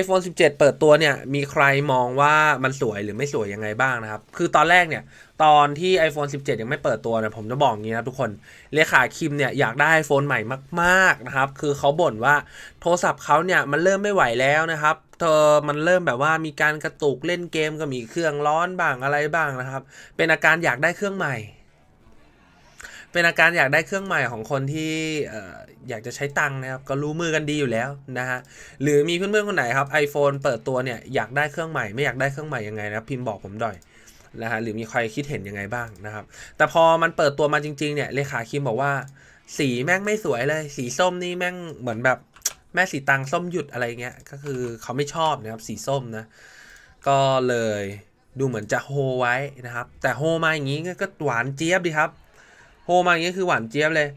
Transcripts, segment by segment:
iPhone 17 เปิดตัวเนี่ย มีใครมองว่ามันสวยหรือไม่สวยยังไงบ้างนะครับ คือตอนแรกเนี่ย ตอนที่ iPhone 17 ยังไม่เปิดตัวเนี่ยผมจะบอกงี้นะครับทุกคน เลขาคิมเนี่ยอยากได้ iPhone ใหม่มากๆนะครับ คือเขาบ่นว่าโทรศัพท์เขาเนี่ย มันเริ่มไม่ไหวแล้วนะครับเธอมันเริ่มแบบว่ามีการกระตุกเล่นเกมก็มีเครื่องร้อนบ้างอะไรบ้างนะครับ เป็นอาการอยากได้เครื่องใหม่ เป็นอาการอยากได้เครื่องใหม่ของคนที่ออยากจะใช้ตังค์นะครับก็รู้มือกันดีอยู่แล้วนะฮะหรือมีเพื่อนๆคนไหนครับ iPhone เปิดตัวเนี่ยอยากได้เครื่องใหม่ไม่อยากได้เครื่องใหม่ยังไงนะพิมพ์บอกผมด่อยนะฮะหรือมีใครคิดเห็นยังไงบ้างนะครับ แต่พอมันเปิดตัวมาจริงๆเนี่ยเลขาคิมบอกว่า สีแม่งไม่สวยเลย สีส้มนี่แม่งเหมือนแบบแม่สีตังส้มหยุดอะไรเงี้ยก็คือเขาไม่ชอบนะครับสีส้มนะก็เลยดูเหมือนจะโฮไว้นะครับ แต่โฮมาอย่างนี้ก็หวานเจี๊ยบดีครับ โฮมาอย่างนี้คือหวานเจี๊ยบเลย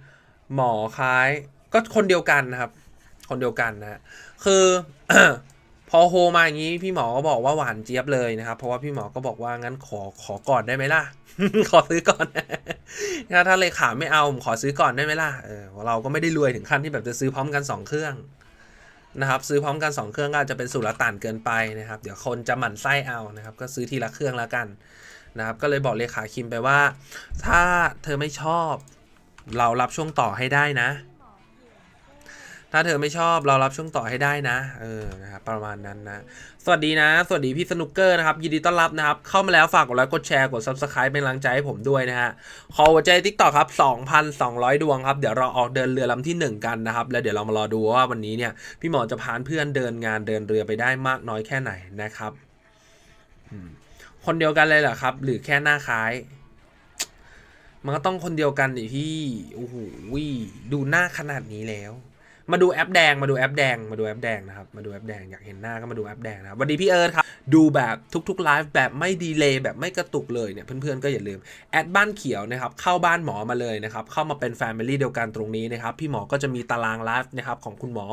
หมอคล้าย ก็คนเดียวกันนะครับ คนเดียวกันนะคือพอโฮมาอย่างนี้พี่หมอก็บอกว่าหวานเจี๊ยบเลยนะครับ เพราะว่าพี่หมอก็บอกว่างั้นขอขอก่อนได้ไหมล่ะ ขอซื้อก่อนถ้าถ้าเลขาไม่เอาผมขอซื้อก่อนได้ไหมล่ะเออเราก็ไม่ได้รวยถึงขั้นที่แบบจะซื้อพร้อมกันสองเครื่องนะครับ ซื้อพร้อมกันสองเครื่องก็จจะเป็นสุรต่านเกินไปนะครับ เดี๋ยวคนจะหมั่นไส้เอานะครับ ก็ซื้อทีละเครื่องแล้วกัน นะครับก็เลยบอกเลขาคิมไปว่า ถ้าเธอไม่ชอบ เรารับช่วงต่อให้ได้นะ ถ้าเธอไม่ชอบเรารับช่วงต่อให้ได้นะ เออนะครับประมาณนั้นนะ สวัสดีนะ สวัสดีพี่สนุกเกอร์นะครับยินดีต้อนรับนะครับ เข้ามาแล้วฝากกดไลค์กดแชร์กด subscribe เป็นกำลังใจให้ผมด้วยนะฮะขอหัวใจทิกตอกครับ 2,200 ดวงครับ เดี๋ยวเราออกเดินเรือลำที่ 1 กันนะครับ แล้วเดี๋ยวเรามารอดูว่าวันนี้เนี่ยพี่หมอจะพาเพื่อนเดินงานเดินเรือไปได้มากน้อยแค่ไหนนะครับ อืม คนเดียวกันเลยเหรอครับ หรือแค่หน้าคล้าย มันก็ต้องคนเดียวกันดิพี่โอ้โหดูหน้าขนาดนี้แล้ว มาดูแอปแดงมาดูแอปแดงมาดูแอปแดงนะครับมาดูแอปแดงอยากเห็นหน้าก็มาดูแอปแดงนะครับสวัสดีพี่เอิร์ธครับดูแบบทุกๆไลฟ์แบบไม่ดีเลย์แบบไม่กระตุกเลยเนี่ยเพื่อนๆก็อย่าลืมแอดบ้านเขียวนะครับเข้าบ้านหมอมาเลยนะครับเข้ามาเป็นแฟมิลี่เดียวกันตรงนี้นะครับพี่หมอก็จะมีตารางไลฟ์นะครับของคุณหมอ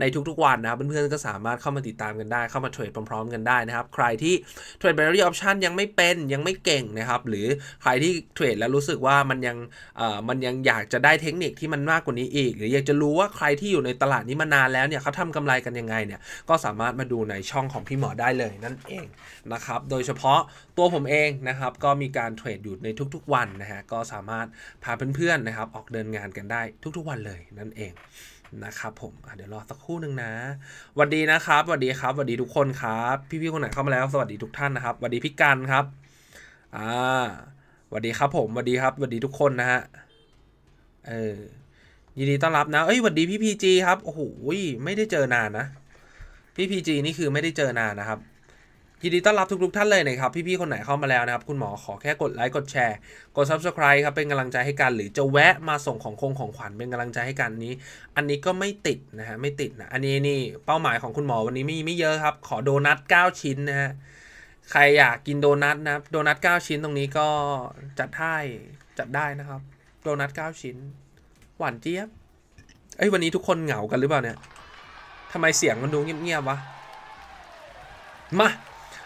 ในทุกๆวันนะครับเพื่อนๆก็สามารถเข้ามาติดตามกันได้เข้ามาเทรดพร้อมๆ กันได้นะครับใครที่เทรด binary option ยังไม่เป็นยังไม่เก่งนะครับหรือใครที่เทรดแล้วรู้สึกว่ามันยังเอ่อมันยังอยากจะได้เทคนิคที่มันมากกว่านี้อีก หรืออยากจะรู้ว่าใครที่อยู่ในตลาดนี้มานานแล้วเนี่ยเขาทำกำไรกันยังไงเนี่ยก็สามารถมาดูในช่องของพี่หมอได้เลยนั่นเองนะครับโดยเฉพาะตัวผมเองนะครับก็มีการเทรดอยู่ในทุกๆวันนะฮะก็สามารถพาเพื่อนๆนะครับออกเดินงานกันได้ทุกๆวันเลยนั่นเองนะครับผมเดี๋ยวรอสักครู่หนึ่งนะสวัสดีนะครับสวัสดีครับสวัสดีทุกคนครับพี่ๆคนไหนเข้ามาแล้วสวัสดีทุกท่านนะครับสวัสดีพี่กันครับอ่าสวัสดีครับผมสวัสดีครับสวัสดีทุกคนนะฮะเออ ยินดีต้อนรับนะ เอ้ยสวัสดีพี่พีจีครับ โอ้โห ไม่ได้เจอนานนะ พี่พีจีนี่คือไม่ได้เจอนานนะครับ ยินดีต้อนรับทุกๆท่านเลยนะครับ พี่ๆคนไหนเข้ามาแล้วนะครับ คุณหมอขอแค่กดไลค์กดแชร์ กด subscribe ครับ เป็นกำลังใจให้กัน หรือจะแวะมาส่งของคงของขวัญเป็นกำลังใจให้กันนี้ อันนี้ก็ไม่ติดนะฮะ ไม่ติดนะ อันนี้นี่เป้าหมายของคุณหมอวันนี้ไม่ไม่เยอะครับ ขอโดนัท9ชิ้นนะฮะ ใครอยากกินโดนัทนะครับ โดนัท9ชิ้นตรงนี้ก็จัดให้จัดได้นะครับ โดนัท9ชิ้น หวานเจี๊ยบเอ้ยวันนี้ทุกคนเหงากันหรือเปล่าเนี่ยทำไมเสียงมันดูเงียบๆวะ มา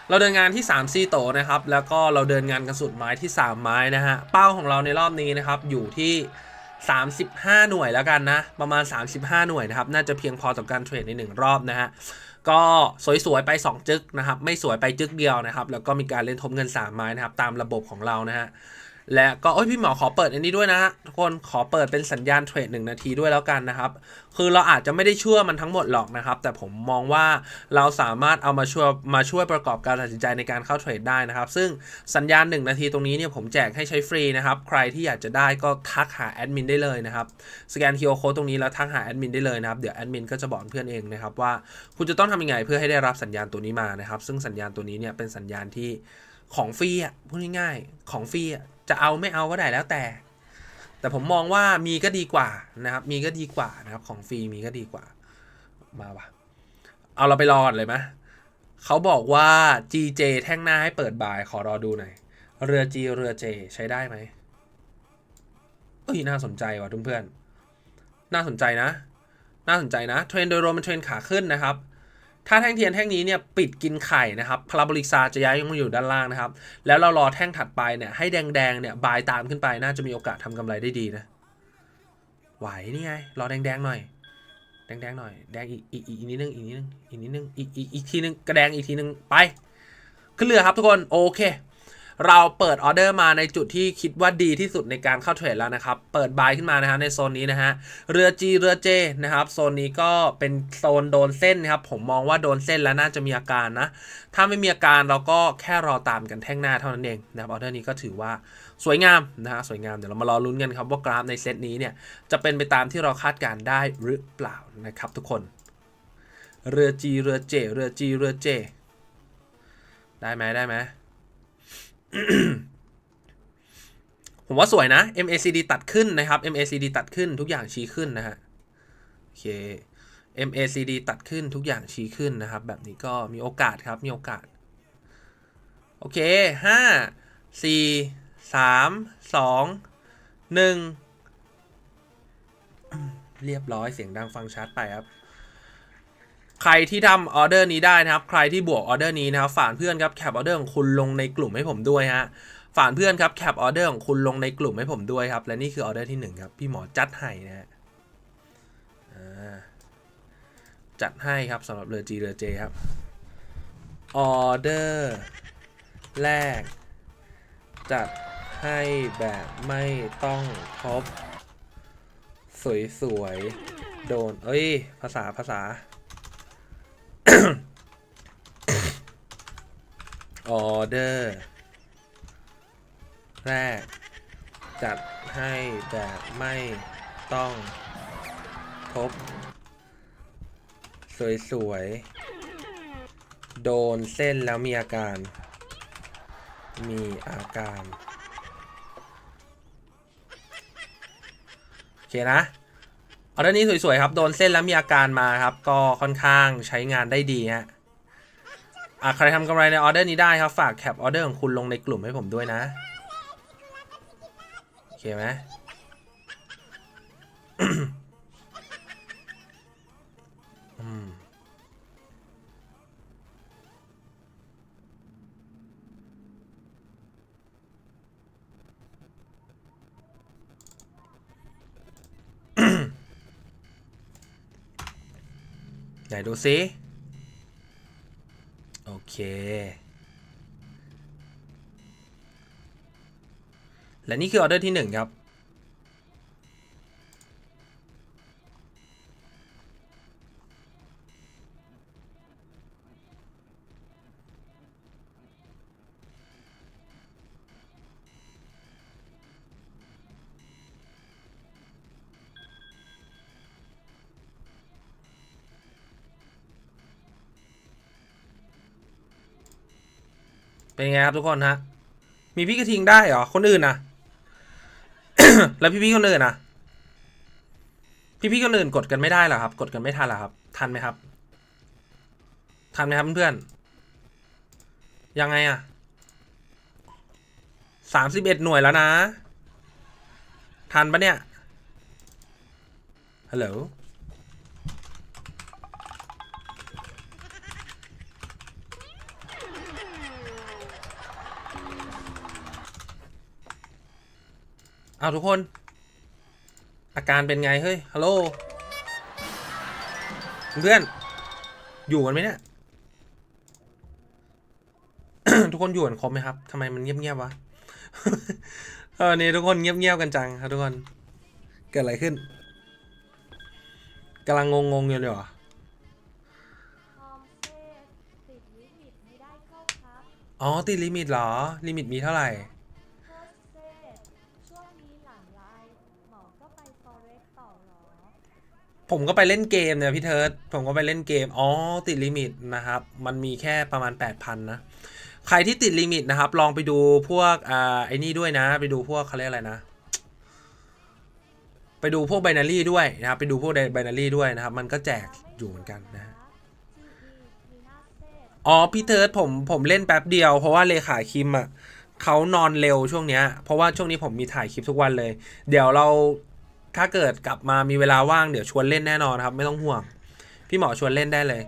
เราเดินงานที่3ซีโตนะครับ แล้วก็เราเดินงานกันสุดไม้ที่ 3 ไม้นะฮะ เป้าของเราในรอบนี้นะครับ อยู่ที่ 35 หน่วยแล้วกันนะ ประมาณ 35 หน่วยนะครับ น่าจะเพียงพอต่อการเทรดใน 1 รอบนะฮะ ก็สวยๆไป 2 จึกนะครับ ไม่สวยไปจึกเดียวนะครับ แล้วก็มีการเล่นทบเงิน 3 ไม้นะครับ ตามระบบของเรานะฮะ และก็โอ้ยพี่หมอขอเปิดอันนี้ด้วยนะฮะทุกคนขอเปิดเป็นสัญญาณเทรดหนึ่งนาทีด้วยแล้วกันนะครับ คือเราอาจจะไม่ได้ช่วยมันทั้งหมดหรอกนะครับ แต่ผมมองว่าเราสามารถเอามาช่วยมาช่วยประกอบการตัดสินใจในการเข้าเทรดได้นะครับ ซึ่งสัญญาณ 1 นาทีตรงนี้เนี่ยผมแจกให้ใช้ฟรีนะครับ ใครที่อยากจะได้ก็ทักหาแอดมินได้เลยนะครับสแกน QR Code ตรงนี้แล้วทักหาแอดมินได้เลยนะครับเดี๋ยวแอดมินก็จะบอกเพื่อนเองนะครับว่าคุณจะต้องทำยังไงเพื่อให้ได้รับสัญญาณตัวนี้มานะครับ ซึ่งสัญญาณตัวนี้เนี่ยเป็นสัญญาณที่ของฟรีอะพูดง่ายๆของฟรีอะ จะเอาไม่เอาก็ได้แล้วแต่ แต่ผมมองว่ามีก็ดีกว่านะครับ มีก็ดีกว่านะครับ ของฟรีมีก็ดีกว่า มาวะเอาเราไปรอก่อนเลยไหมเขาบอกว่า GJ แท่งหน้าให้เปิดบ่ายขอรอดูหน่อย เรือ G เรือ J ใช้ได้ไหมเอ้ยน่าสนใจว่ะเพื่อนๆน่าสนใจนะ น่าสนใจนะ เทรนโดยรวมเป็นเทรนขาขึ้นนะครับ ถ้าแท่งเทียนแท่งนี้เนี่ยปิดกินไข่นะครับพาราโบลิกซาจะย้ายมาอยู่ด้านล่างนะครับ แล้วเรารอแท่งถัดไปเนี่ยให้แดงๆเนี่ยบายตามขึ้นไปน่าจะมีโอกาสทำกำไรได้ดีนะไหวนี่ไงรอแดงๆหน่อย แดงๆหน่อยแดงอีกอีกอีกอีกนิดนึงอีกนิดนึงอีกนิดนึงอีกอีกอีกทีนึงกระแดงอีกทีนึงไป ขึ้นเรือครับทุกคนโอเค เราเปิดออเดอร์มาในจุดที่คิดว่าดีที่สุดในการเข้าเทรดแล้วนะครับ เปิดบายขึ้นมานะฮะในโซนนี้นะฮะ เรือ G เรือ J นะครับ โซนนี้ก็เป็นโซนโดนเส้นนะครับ ผมมองว่าโดนเส้นแล้วน่าจะมีอาการนะ ถ้าไม่มีอาการเราก็แค่รอตามกันแท่งหน้าเท่านั้นเองนะครับออเดอร์นี้ก็ถือว่าสวยงามนะฮะ สวยงาม เดี๋ยวเรามารอลุ้นกันครับว่ากราฟในเซตนี้เนี่ยจะเป็นไปตามที่เราคาดการได้หรือเปล่านะครับทุกคน เรือ G เรือ J เรือ G เรือ J ได้ไหมได้ไหม ผมว่าสวยนะ MACD ตัดขึ้นนะครับ MACD ตัดขึ้นทุกอย่างชี้ขึ้นนะฮะโอเค MACD ตัดขึ้นทุกอย่างชี้ขึ้นนะครับ แบบนี้ก็มีโอกาสครับ มีโอกาส โอเค ห้า สี่ สาม สอง หนึ่ง เรียบร้อยเสียงดังฟังชัดไปครับ ใครที่ทำออเดอร์นี้ได้นะครับ ใครที่บวกออเดอร์นี้นะครับฝากเพื่อนครับแคปออเดอร์ของคุณลงในกลุ่มให้ผมด้วยฮะฝากเพื่อนครับแคปออเดอร์ของคุณลงในกลุ่มให้ผมด้วยครับ และนี่คือออเดอร์ที่หนึ่งครับ พี่หมอจัดให้นะฮะอ่าจัดให้ครับสำหรับเรือจีเรือเจครับออเดอร์แรก จัดให้แบบไม่ต้องครบสวยๆ โดน เอ้ย ภาษาภาษา ออเดอร์ แรก จัดให้แบบไม่ต้องทบ สวยๆ โดนเส้นแล้วมีอาการ มีอาการ โอเคนะออเดอร์นี้สวยๆครับ โดนเส้นแล้วมีอาการมาครับ ก็ค่อนข้างใช้งานได้ดีฮะ อะใครทำกำไรในออเดอร์นี้ได้ครับ ฝากแคปออเดอร์ของคุณลงในกลุ่มให้ผมด้วยนะ โอเคไหมไหนดูซิ และนี่คือออเดอร์ที่หนึ่งครับ เป็นไงครับทุกคนฮะ มีพี่กระทิงได้เหรอ คนอื่นนะแล้วพี่พี่ๆคนอื่นนะพี่พี่ๆคนอื่นกดกันไม่ได้เหรอครับ กดกันไม่ทันเหรอครับ ทันไหมครับ ทันไหมครับเพื่อนๆยังไงอะสามสิบเอ็ดหน่วยแล้วนะ ทันปะเนี่ย ฮัลโหล เอาทุกคน อาการเป็นไง เฮ้ย ฮัลโหลเพื่อน อยู่กันไหมเนี่ย ทุกคนอยู่กันครบไหมครับทำไมมันเงียบๆวะเออนี่ทุกคนเงียบๆกันจังครับทุกคน เกิดอะไรขึ้นกำลังงงๆอยู่เลยเหรอคอมเซตติดลิมิตไม่ได้เข้าครับอ๋อติดลิมิตเหรอ ลิมิตมีเท่าไหร่ โคชเซตช่วงนี้หลังไลฟ์หมอก็ไปฟอเร็กต่อเหรอ ผมก็ไปเล่นเกมเนี่ยพี่เทิร์ดผมก็ไปเล่นเกม อ๋อ ติดลิมิตนะครับ มันมีแค่ประมาณ 8,000 นะ ใครที่ติดลิมิตนะครับ ลองไปดูพวกอ่าไอ้นี่ด้วยนะ ไปดูพวกเขาเรียกอะไรนะ ไปดูพวกไบนารี่ด้วยนะครับ ไปดูพวกไบนารี่ด้วยนะครับ มันก็แจกอยู่เหมือนกันนะอ๋อ พี่เทิร์ดผมผมเล่นแป๊บเดียว เพราะว่าเลขาคิมอะเขานอนเร็วช่วงเนี้ย เพราะว่าช่วงนี้ผมมีถ่ายคลิปทุกวันเลย เดี๋ยวเรา ถ้าเกิดกลับมามีเวลาว่างเดี๋ยวชวนเล่นแน่นอนครับ ไม่ต้องห่วง พี่หมอชวนเล่นได้เลย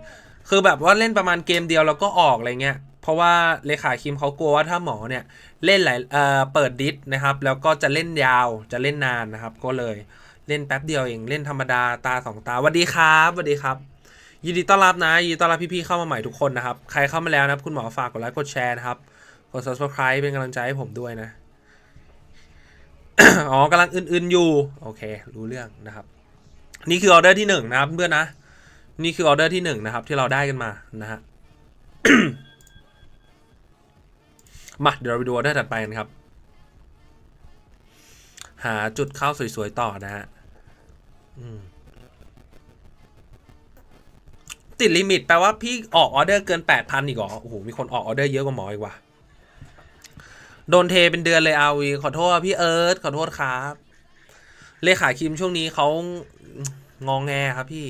คือแบบว่าเล่นประมาณเกมเดียวแล้วก็ออกอะไรเงี้ยเพราะว่าเลขาคิมเขากลัวว่าถ้าหมอเนี่ยเล่นหลายเอ่อเปิดดิสนะครับ แล้วก็จะเล่นยาวจะเล่นนานนะครับ ก็เลยเล่นแป๊บเดียวเองเล่นธรรมดาตาสองตาสวัสดีครับสวัสดีครับ ยินดีต้อนรับนะยินดีต้อนรับพี่ๆเข้ามาใหม่ทุกคนนะครับ ใครเข้ามาแล้วนะครับคุณหมอฝากกดไลค์กดแชร์นะครับกด subscribe เป็นกำลังใจให้ผมด้วยนะ อ๋อกำลังอื่นๆอยู่ โอเค รู้เรื่องนะครับ นี่คือออเดอร์ที่หนึ่งนะครับเพื่อนนะ นี่คือออเดอร์ที่หนึ่งนะครับที่เราได้กันมานะฮะมาเดี๋ยวเราไปดูออเดอร์ถัดไปกันครับ หาจุดเข้าสวยๆต่อนะฮะติดลิมิตแปลว่าพี่ออกออเดอร์เกินแปดพันอีกเหรอ โอ้โห มีคนออกออเดอร์เยอะกว่าหมออีกว่ะ โดนเทเป็นเดือนเลยอาวีขอโทษพี่เอิร์ธขอโทษครับ เลขาคิมช่วงนี้เขางองแงครับพี่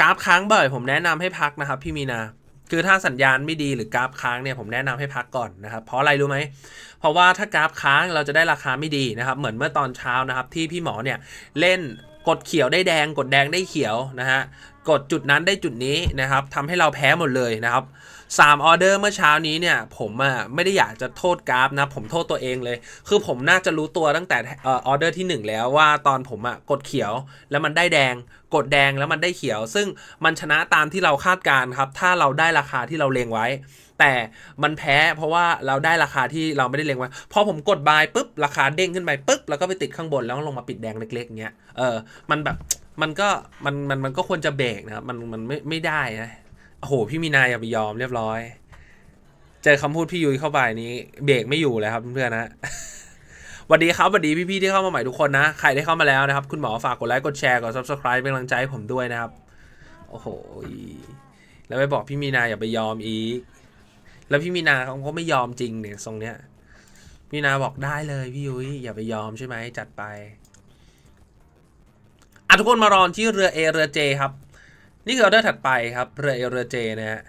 กราฟค้างบ่อย ผมแนะนำให้พักนะครับ พี่มีนา คือถ้าสัญญาณไม่ดีหรือกราฟค้างเนี่ยผมแนะนำให้พักก่อนนะครับ เพราะอะไรรู้ไหม เพราะว่าถ้ากราฟค้างเราจะได้ราคาไม่ดีนะครับ เหมือนเมื่อตอนเช้านะครับ ที่พี่หมอเนี่ยเล่น กดเขียวได้แดง กดแดงได้เขียวนะฮะ กดจุดนั้นได้จุดนี้นะครับทำให้เราแพ้หมดเลยนะครับสามออเดอร์เมื่อเช้านี้เนี่ย ผมอะไม่ได้อยากจะโทษกราฟนะ ผมโทษตัวเองเลย คือผมน่าจะรู้ตัวตั้งแต่ออเดอร์ที่หนึ่งแล้วว่าตอนผมอะกดเขียวแล้วมันได้แดง กดแดงแล้วมันได้เขียว ซึ่งมันชนะตามที่เราคาดการครับ ถ้าเราได้ราคาที่เราเลงไว้ แต่มันแพ้เพราะว่าเราได้ราคาที่เราไม่ได้เล็งไว้ พอผมกดบายปุ๊บราคาเด้งขึ้นไปปุ๊บแล้วก็ไปติดข้างบนแล้วลงมาปิดแดงเล็กๆเงี้ย เออ มันแบบมันก็มันมันมันก็ควรจะเบรกนะครับ มันมันไม่ไม่ได้นะโอ้โห พี่มีนายอย่าไปยอมเรียบร้อย เจอคำพูดพี่ยุ้ยเข้าไปนี้เบรกไม่อยู่เลยครับเพื่อนๆนะสวัสดีครับสวัสดีพี่ๆที่เข้ามาใหม่ทุกคนนะ ใครได้เข้ามาแล้วนะครับ คุณหมอฝากกดไลค์กดแชร์กด subscribe เป็นกำลังใจให้ผมด้วยนะครับ โอ้โห แล้วไปบอกพี่มีนาอย่าไปยอมอีก แล้วพี่มีนาเขาก็ไม่ยอมจริงเนี่ยทรงเนี้ยมีนาบอกได้เลยพี่ยุ้ยอย่าไปยอมใช่ไหมจัดไปอะทุกคนมารอนที่เรือเอเรือเจครับ นี่คือออเดอร์ถัดไปครับ เรือเอเรือเจนะฮะ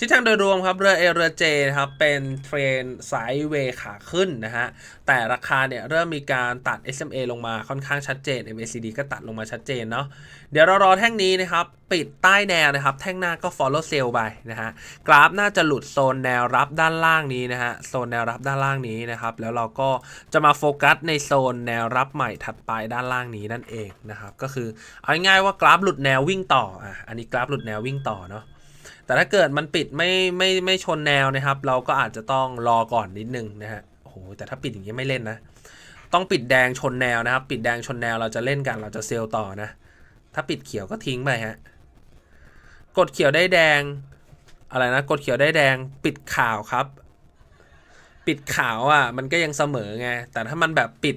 ทิศทางโดยรวมครับเรือเอเรือเจนะครับเป็นเทรนไซด์เวย์ขาขึ้นนะฮะแต่ราคาเนี่ยเริ่มมีการตัด SMA ลงมาค่อนข้างชัดเจน MACD ก็ตัดลงมาชัดเจนเนาะเดี๋ยวเรารอแท่งนี้นะครับปิดใต้แนวนะครับ แท่งหน้าก็ follow sell ไปนะฮะกราฟน่าจะหลุดโซนแนวรับด้านล่างนี้นะฮะโซนแนวรับด้านล่างนี้นะครับแล้วเราก็จะมาโฟกัสในโซนแนวรับใหม่ถัดไปด้านล่างนี้นั่นเองนะครับก็คือเอาง่ายๆว่ากราฟหลุดแนววิ่งต่ออะอันนี้กราฟหลุดแนววิ่งต่อเนาะ แต่ถ้าเกิดมันปิดไม่ไม่ไม่ชนแนวนะครับ เราก็อาจจะต้องรอก่อนนิดนึงนะฮะโอ้โหแต่ถ้าปิดอย่างนี้ไม่เล่นนะ ต้องปิดแดงชนแนวนะครับ ปิดแดงชนแนวเราจะเล่นกันเราจะเซลล์ต่อนะ ถ้าปิดเขียวก็ทิ้งไปฮะกดเขียวได้แดงอะไรนะกดเขียวได้แดงปิดข่าวครับ ปิดข่าวอะ มันก็ยังเสมอไงแต่ถ้ามันแบบปิด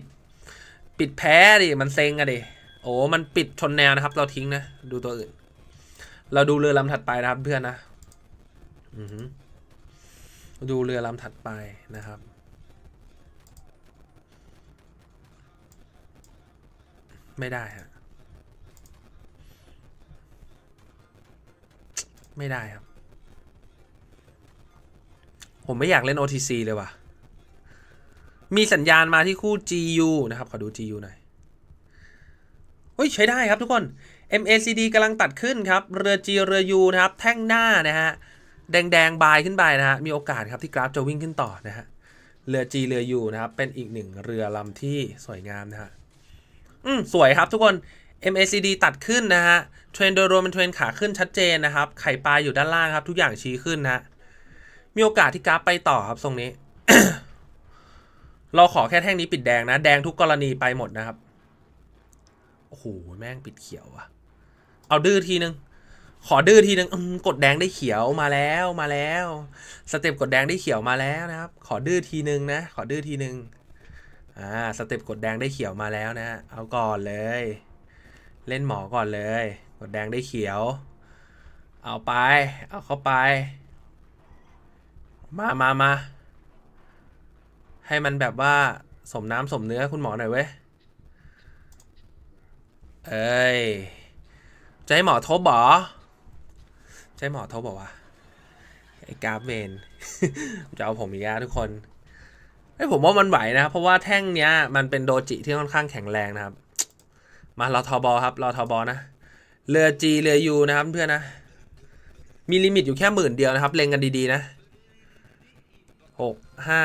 ปิดแพ้ดิมันเซ็งอะดิโอ้มันปิดชนแนวนะครับ เราทิ้งนะ ดูตัวอื่น เราดูเรือลำถัดไปนะครับเพื่อนนะอือหือดูเรือลำถัดไปนะครับ ไม่ได้ฮะไม่ได้ครับ ผมไม่อยากเล่น OTC เลยว่ะ มีสัญญาณมาที่คู่ GU นะครับ ขอดู GU หน่อยเฮ้ย ใช้ได้ครับทุกคน MACD กำลังตัดขึ้นครับ เรือ G เรือ U นะครับ แท่งหน้านะฮะ แดงๆ บายขึ้นไปนะฮะ มีโอกาสครับที่กราฟจะวิ่งขึ้นต่อนะฮะ เรือ G เรือ U นะครับ เป็นอีกหนึ่งเรือลำที่สวยงามนะฮะ อืม สวยครับทุกคน MACD ตัดขึ้นนะฮะ เทรนด์โดยรวมเป็นเทรนด์ขาขึ้นชัดเจนนะครับ ไข่ปลาอยู่ด้านล่างครับ ทุกอย่างชี้ขึ้นนะฮะมีโอกาสที่กราฟไปต่อครับทรงนี้ เราขอแค่แท่งนี้ปิดแดงนะ แดงทุกกรณีไปหมดนะครับโอ้โห แม่งปิดเขียวอะ เอาดื้อทีนึง ขอดื้อทีนึงกดแดงได้เขียวมาแล้วมาแล้ว สเต็ปกดแดงได้เขียวมาแล้วนะครับ ขอดื้อทีนึงนะ ขอดื้อทีนึงอ่าสเต็ปกดแดงได้เขียวมาแล้วนะ เอาก่อนเลย เล่นหมอก่อนเลย กดแดงได้เขียว เอาไป เอาเข้าไป มามามาให้มันแบบว่าสมน้ำสมเนื้อคุณหมอหน่อยเว้ย เอ้ย จะให้หมอทบเหรอจะให้หมอทบบอกว่าไอ้กราฟเวนจะเอาผมอีกแล้วทุกคนไอ้ผมว่ามันไหวนะ เพราะว่าแท่งเนี้ยมันเป็นโดจิที่ค่อนข้างแข็งแรงนะครับ มารอทอบอครับรอทอบอนะเรือจีเรือยูนะครับเพื่อนนะ มีลิมิตอยู่แค่หมื่นเดียวนะครับ เล็งกันดีๆนะหกห้า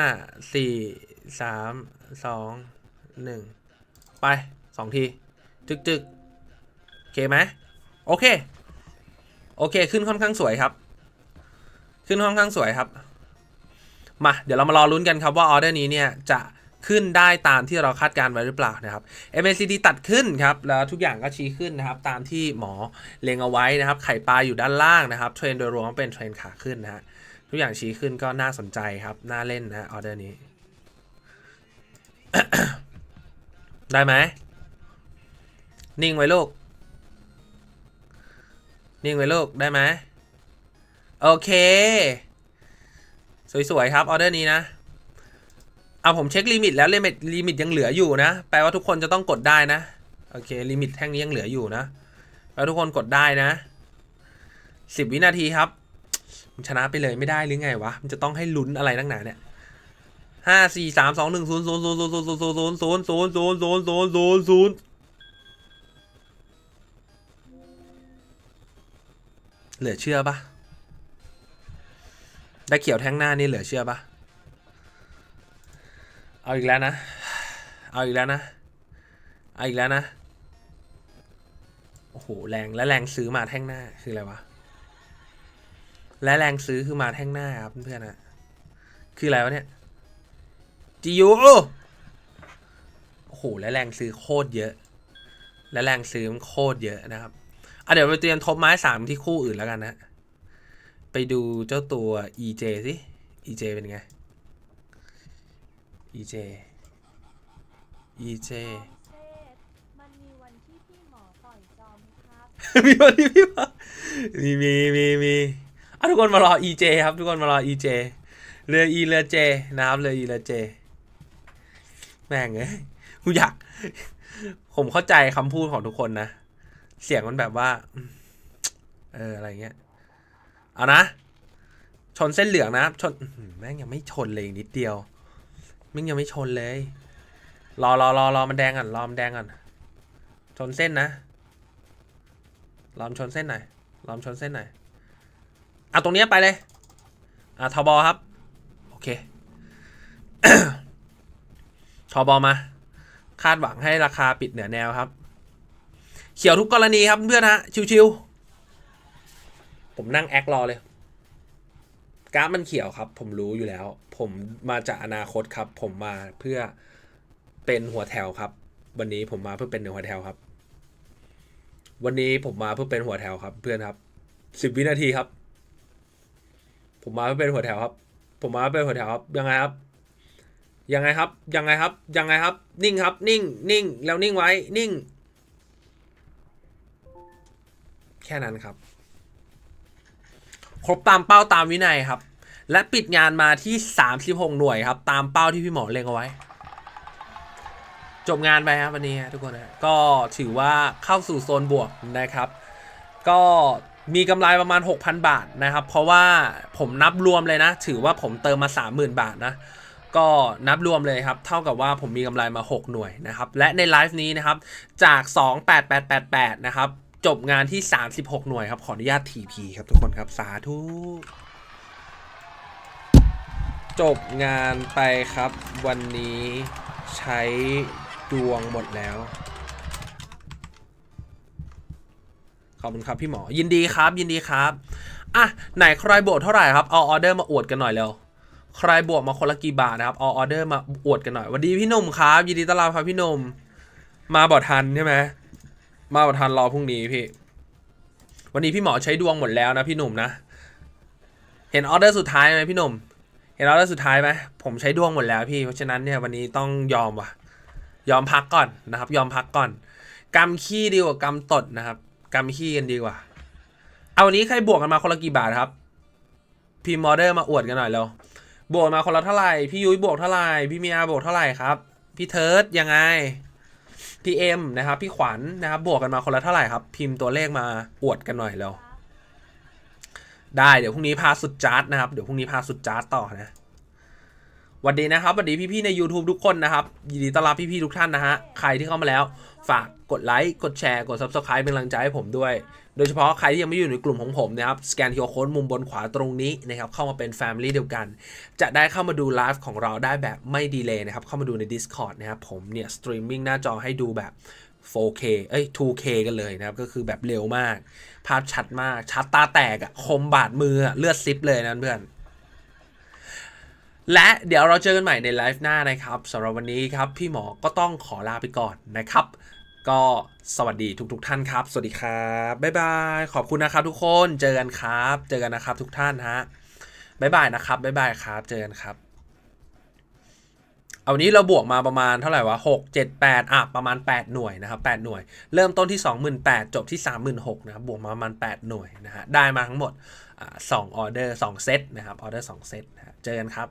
สี่สามสองหนึ่งไปสองที จึกจึกโอเคไหม โอเค โอเค ขึ้นค่อนข้างสวยครับ ขึ้นค่อนข้างสวยครับ มา เดี๋ยวเรามารอลุ้นกันครับว่าออเดอร์นี้เนี่ยจะขึ้นได้ตามที่เราคาดการณ์ไว้หรือเปล่านะครับ MACD ตัดขึ้นครับ แล้วทุกอย่างก็ชี้ขึ้นนะครับ ตามที่หมอเล็งเอาไว้นะครับ ไข่ปลาอยู่ด้านล่างนะครับ เทรนโดยรวมเป็นเทรนขาขึ้นนะฮะ ทุกอย่างชี้ขึ้นก็น่าสนใจครับ น่าเล่นนะออเดอร์นี้ ได้ไหม นิ่งไว้ลูก นิ่งไว้ลูก ได้ไหมโอเค สวย ๆ ครับ ออเดอร์นี้นะเอาผมเช็คลิมิตแล้วลิมิตลิมิตยังเหลืออยู่นะ แปลว่าทุกคนจะต้องกดได้นะ โอเคลิมิตแท่งนี้ยังเหลืออยู่นะแปลว่าทุกคนกดได้นะสิบวินาทีครับชนะไปเลยไม่ได้หรือไงวะ มันจะต้องให้ลุ้นอะไรนักหนาเนี่ยห้าสี่สามสองหนึ่งศูนย์ศูนย์ศูนย์ศูนย์ศูนย์ศูนย์ศูนย์ศูนย์ศูนย์ศูนย์ศูนย์ศูนย์ เหลือเชื่อปะได้เขียวแทงหน้านี่เหลือเชื่อปะเอาอีกแล้วนะ เอาอีกแล้วนะ เอาอีกแล้วนะ โอ้โหแรงและแรงซื้อมาแท่งหน้าคืออะไรวะ และแรงซื้อคือมาแท่งหน้าครับเพื่อนๆนะคืออะไรวะเนี่ย GU โอ้โหและแรงซื้อโคตรเยอะ และแรงซื้อมันโคตรเยอะนะครับ อะเดี๋ยวไปเตรียมทบไม้สามที่คู่อื่นแล้วกันนะ ไปดูเจ้าตัว EJ สิ EJ เป็นไง EJ EJ มันมีวันที่พี่หมอต่อยจอมครับ มีวันที่พี่มามีมีมีมีอะทุกคนมารอ EJ ครับ ทุกคนมารอ EJ เรือ E เรือ J นะครับเรือ E เรือ J แม่งเอ้ยกูอยาก ผมเข้าใจคำพูดของทุกคนนะ เสียงมันแบบว่า เอออะไรเงี้ย เอานะ ชนเส้นเหลืองนะ ชนแม่งยังไม่ชนเลยอีกนิดเดียวแม่งยังไม่ชนเลย รอรอรอรอมันแดงก่อน รอมันแดงก่อน ชนเส้นนะลอมชนเส้นหน่อยลอมชนเส้นหน่อยเอาตรงเนี้ยไปเลย อะทบอครับ โอเคทอบอมา คาดหวังให้ราคาปิดเหนือแนวครับ เขียวทุกกรณีครับเพื่อนฮะ ชิวๆ ผมนั่งแอครอเลย กราฟมันเขียวครับ ผมรู้อยู่แล้ว ผมมาจากอนาคตครับ ผมมาเพื่อเป็นหัวแถวครับ วันนี้ผมมาเพื่อเป็นหัวแถวครับ วันนี้ผมมาเพื่อเป็นหัวแถวครับ เพื่อนครับสิบวินาทีครับ ผมมาเพื่อเป็นหัวแถวครับ ผมมาเพื่อเป็นหัวแถวครับ ยังไงครับยังไงครับ ยังไงครับ ยังไงครับ นิ่งครับ นิ่ง นิ่ง แล้วนิ่งไว้ นิ่ง แค่นั้นครับ ครบตามเป้าตามวินัยครับ และปิดงานมาที่ 36 หน่วยครับ ตามเป้าที่พี่หมอเล็งเอาไว้ จบงานไปครับวันนี้ทุกคนนะก็ถือว่าเข้าสู่โซนบวกนะครับ ก็มีกำไรประมาณ 6,000 บาทนะครับ เพราะว่าผมนับรวมเลยนะ ถือว่าผมเติมมา 30,000 บาทนะก็นับรวมเลยครับ เท่ากับว่าผมมีกำไรมา 6 หน่วยนะครับ และในไลฟ์นี้นะครับ จาก 28888 นะครับ จบงานที่ 36 หน่วยครับ ขออนุญาต TP ครับทุกคนครับสาธุจบงานไปครับ วันนี้ใช้ดวงหมดแล้ว ขอบคุณครับพี่หมอ ยินดีครับ ยินดีครับ อะ ไหนใครบวกเท่าไหร่ครับ เอาออเดอร์มาอวดกันหน่อยเร็วใครบวกมาคนละกี่บาทนะครับ เอาออเดอร์มาอวดกันหน่อยสวัสดีพี่หนุ่มครับ ยินดีต้อนรับครับพี่หนุ่มมาบอดทันใช่ไหม มาบอทันรอพรุ่งนี้พี่ วันนี้พี่หมอใช้ดวงหมดแล้วนะพี่หนุ่มนะ เห็นออเดอร์สุดท้ายไหมพี่หนุ่ม เห็นออเดอร์สุดท้ายไหมผมใช้ดวงหมดแล้วพี่ เพราะฉะนั้นเนี่ยวันนี้ต้องยอมว่ะ ยอมพักก่อนนะครับ ยอมพักก่อนกำขี้ดีกว่ากำตดนะครับกำขี้กันดีกว่า เอาวันนี้ใครบวกกันมาคนละกี่บาทครับพีมอเดอร์มาอวดกันหน่อยเร็วบวกมาคนละเท่าไหร่ พี่ยุ้ยบวกเท่าไหร่ พี่เมียบวกเท่าไหร่ครับ พี่เทิร์ดยังไง พี่เอ็มนะครับ พี่ขวัญนะครับ บวกกันมาคนละเท่าไหร่ครับ พิมพ์ตัวเลขมาอวดกันหน่อยแล้ว ได้เดี๋ยวพรุ่งนี้พาสุดจาร์ดนะครับ เดี๋ยวพรุ่งนี้พาสุดจาร์ดต่อนะวัสดีนะครับสวัสดีพี่ๆใน YouTube ทุกคนนะครับ ยินดีต้อนรับพี่ๆทุกท่านนะฮะ ใครที่เข้ามาแล้ว ฝากกดไลค์ กดแชร์ กด Subscribe เป็นกำลังใจให้ผมด้วย โดยเฉพาะใครที่ยังไม่อยู่ในกลุ่มของผมนะครับสแกน QR Code มุมบนขวาตรงนี้นะครับเข้ามาเป็น Family เดียวกัน จะได้เข้ามาดูไลฟ์ของเราได้แบบไม่ดีเลยนะครับเข้ามาดูใน Discord นะครับผมเนี่ยสตรีมมิ่งหน้าจอให้ดูแบบ 4K เอ้ย 2K กันเลยนะครับ ก็คือแบบเร็วมาก ภาพชัดมาก ชัดตาแตกอะคมบาดมือเลือดซิปเลยนะเพื่อน และเดี๋ยวเราเจอกันใหม่ในไลฟ์หน้านะครับสำหรับวันนี้ครับ พี่หมอก็ต้องขอลาไปก่อนนะครับ ก็สวัสดีทุกๆทท่านครับ สวัสดีครับ บ๊ายบาย ขอบคุณนะครับทุกคน เจอกันครับ เจอกันนะครับทุกท่านฮะ บ๊ายบายนะครับ บ๊ายบายครับ เจอกันครับ เอาวันนี้เราบวกมาประมาณเท่าไหร่วะหกเจ็ดแปดอะประมาณ8หน่วยนะครับ8หน่วย เริ่มต้นที่28,000จบที่36,000นหกนะครับ บวกมาประมาณ8หน่วยนะฮะ ได้มาทั้งหมดสองออเดอร์สองเซตนะครับ ออเดอร์สองเซตนะเจอกันครับ